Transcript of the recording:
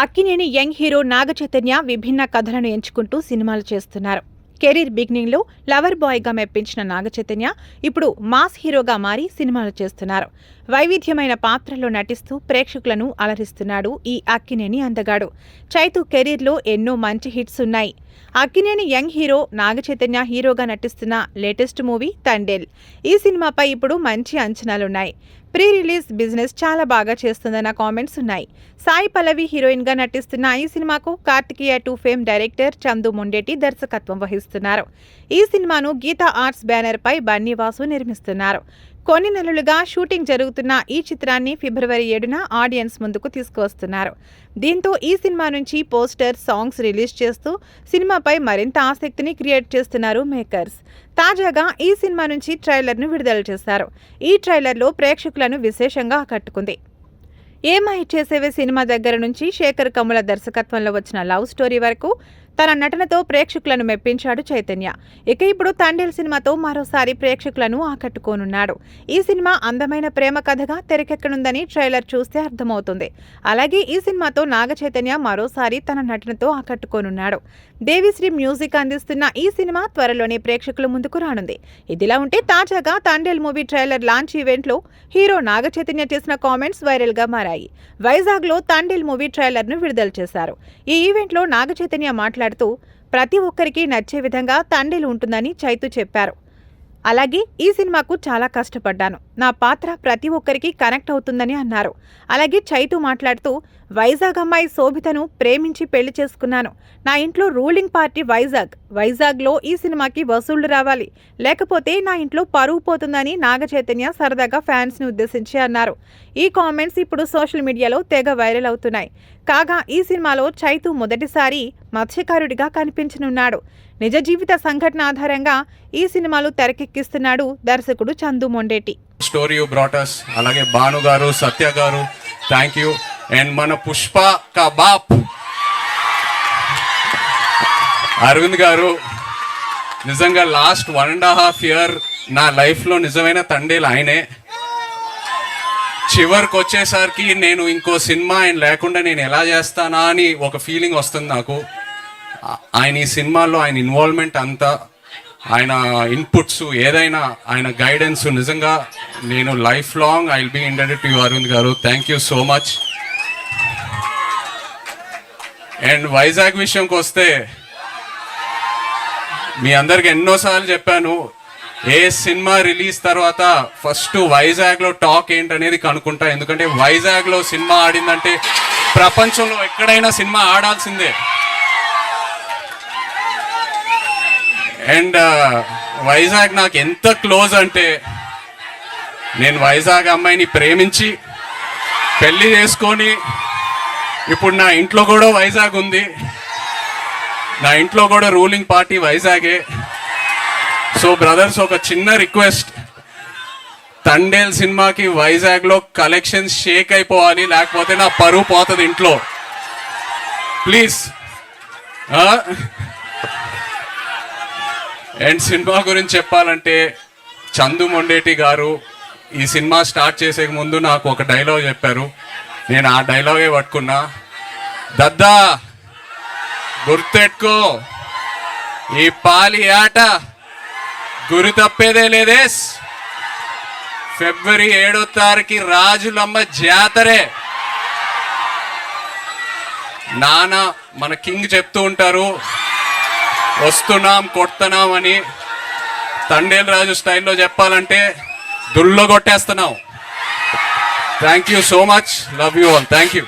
Akkineni young hero Naga Chaitanya విభిన్న కథలను ఎంచుకుంటూ సినిమాలు చేస్తున్నారు. కెరీర్ బిగినింగ్లో లవర్ బాయ్గా మెప్పించిన నాగ చైతన్య ఇప్పుడు మాస్ హీరోగా మారి సినిమాలు చేస్తున్నారు. వైవిధ్యమైన పాత్రల్లో నటిస్తూ ప్రేక్షకులను అలరిస్తున్నాడు ఈ అక్కినేని అందగాడు. చైతు కెరీర్లో ఎన్నో మంచి హిట్స్ ఉన్నాయి. అక్కినేని యంగ్ హీరో నాగ చైతన్య హీరోగా నటిస్తున్న లేటెస్ట్ మూవీ తండేల్. ఈ సినిమాపై ఇప్పుడు మంచి అంచనాలున్నాయి. ప్రీ రిలీజ్ బిజినెస్ చాలా బాగా చేస్తుందన్న కామెంట్స్ ఉన్నాయి. సాయి పల్లవి హీరోయిన్గా నటిస్తున్న ఈ సినిమాకు Karthikeya two fame director Chandu Mondeti దర్శకత్వం వహిస్తున్నారు. ఈ సినిమాను గీతా ఆర్ట్స్ బ్యానర్ పై బన్నీవాసు నిర్మిస్తున్నారు. కొన్ని నెలలుగా షూటింగ్ జరుగుతున్న ఈ చిత్రాన్ని ఫిబ్రవరి ఏడున ఆడియన్స్ ముందుకు తీసుకువస్తున్నారు. దీంతో ఈ సినిమా నుంచి పోస్టర్ సాంగ్స్ రిలీజ్ చేస్తూ సినిమాపై మరింత ఆసక్తిని క్రియేట్ చేస్తున్నారు మేకర్స్. తాజాగా ఈ సినిమా నుంచి ట్రైలర్ను విడుదల చేశారు. ఈ ట్రైలర్లో ప్రేక్షకులను విశేషంగా ఆకట్టుకుంది. ఏమై చేసేవే సినిమా దగ్గర నుంచి శేఖర్ కమ్ముల దర్శకత్వంలో వచ్చిన లవ్ స్టోరీ వరకు తన నటనతో ప్రేక్షకులను మెప్పించాడు చైతన్య. ఇక ఇప్పుడు తండేల్ సినిమాతో మరోసారి ప్రేక్షకులను ఆకట్టుకోనున్నాడు. ఈ సినిమా అందమైన ప్రేమ కథగా తెరకెక్కనుందని ట్రైలర్ చూస్తే అర్థమవుతుంది. అలాగే ఈ సినిమాతో నాగ చైతన్య మరోసారి తన నటనతో ఆకట్టుకోనున్నాడు. దేవిశ్రీ మ్యూజిక్ అందిస్తున్న ఈ సినిమా త్వరలోనే ప్రేక్షకుల ముందుకు రానుంది. ఇదిలా ఉంటే తాజాగా తండేల్ మూవీ ట్రైలర్ లాంచ్ ఈవెంట్లో హీరో నాగ చైతన్య చేసిన కామెంట్స్ వైరల్గా మారాయి. వైజాగ్లో తండేల్ మూవీ ట్రైలర్ను విడుదల చేశారు. ఈ ఈవెంట్లో నాగ చైతన్య మాట్లాడుతూ ప్రతి ఒక్కరికి నచ్చే విధంగా తండ్రిలు ఉంటుందని చైతు చెప్పారు. అలాగే ఈ సినిమాకు చాలా కష్టపడ్డాను. నా పాత్ర ప్రతి ఒక్కరికి కనెక్ట్ అవుతుందని అన్నారు. అలాగే చైతు మాట్లాడుతూ వైజాగ్ అమ్మాయి శోభితను ప్రేమించి పెళ్ళి చేసుకున్నాను. నా ఇంట్లో రూలింగ్ పార్టీ వైజాగ్. వైజాగ్లో ఈ సినిమాకి వసూళ్ళు రావాలి. లేకపోతే నా ఇంట్లో పరువు పోతుందని నాగ చైతన్య సరదాగా ఫ్యాన్స్ని ఉద్దేశించి అన్నారు. ఈ కామెంట్స్ ఇప్పుడు సోషల్ మీడియాలో తెగ వైరల్ అవుతున్నాయి. కాగా ఈ సినిమాలో చైతు మొదటిసారి మత్స్యకారుడిగా కనిపించనున్నాడు. నిజ జీవిత సంఘటన ఆధారంగా ఈ సినిమాలు తెరకెక్కిస్తున్నాడు దర్శకుడు చందు మొండేటి. స్టోరీ బ్రాటర్స్ అలాగే భాను గారు సత్య గారు థ్యాంక్ యూ అండ్ మన పుష్ప కబాప్ అరవింద్ గారు నిజంగా last one and half year నా లైఫ్లో నిజమైన తండేలు ఆయనే. చివరికి వచ్చేసరికి నేను ఇంకో సినిమా ఆయన లేకుండా నేను ఎలా చేస్తానా అని ఒక ఫీలింగ్ వస్తుంది నాకు. ఆయన ఈ సినిమాలో ఆయన ఇన్వాల్వ్మెంట్ అంతా ఆయన ఇన్పుట్స్ ఏదైనా ఆయన గైడెన్స్ నిజంగా నేను life long I will be indebted to Aravind garu. Thank you so much and Vizag విషయంకి వస్తే మీ అందరికి ఎన్నోసార్లు చెప్పాను ఏ సినిమా రిలీజ్ తర్వాత ఫస్ట్ వైజాగ్లో టాక్ ఏంటనేది కనుక్కుంటా. ఎందుకంటే వైజాగ్లో సినిమా ఆడిందంటే ప్రపంచంలో ఎక్కడైనా సినిమా ఆడాల్సిందే. అండ్ వైజాగ్ నాకు ఎంత క్లోజ్ అంటే నేను వైజాగ్ అమ్మాయిని ప్రేమించి పెళ్ళి చేసుకొని ఇప్పుడు నా ఇంట్లో కూడా వైజాగ్ ఉంది. నా ఇంట్లో కూడా రూలింగ్ పార్టీ వైజాగే. సో బ్రదర్స్ ఒక చిన్న రిక్వెస్ట్. తండేల్ సినిమాకి వైజాగ్లో కలెక్షన్స్ షేక్ అయిపోవాలి లేకపోతే నా పరువు పోతుంది ఇంట్లో. ప్లీజ్. అండ్ సినిమా గురించి చెప్పాలంటే చందు మొండేటి గారు ఈ సినిమా స్టార్ట్ చేసే ముందు నాకు ఒక డైలాగ్ చెప్పారు. నేను ఆ డైలాగే పట్టుకున్నా. దద్దా గుర్తెట్టుకో. ఈ పాలి ఆట గురి తప్పేదే లేదేస్ ఫిబ్రవరి ఏడో తారీఖు రాజులమ్మ జాతరే. నాన్న మన కింగ్ చెప్తూ ఉంటారు వస్తున్నాం కొడుతున్నాం అని తండేల్ రాజు స్టైల్లో చెప్పాలంటే దుల్లో కొట్టేస్తున్నాం. Thank you so much. Love you all. Thank you.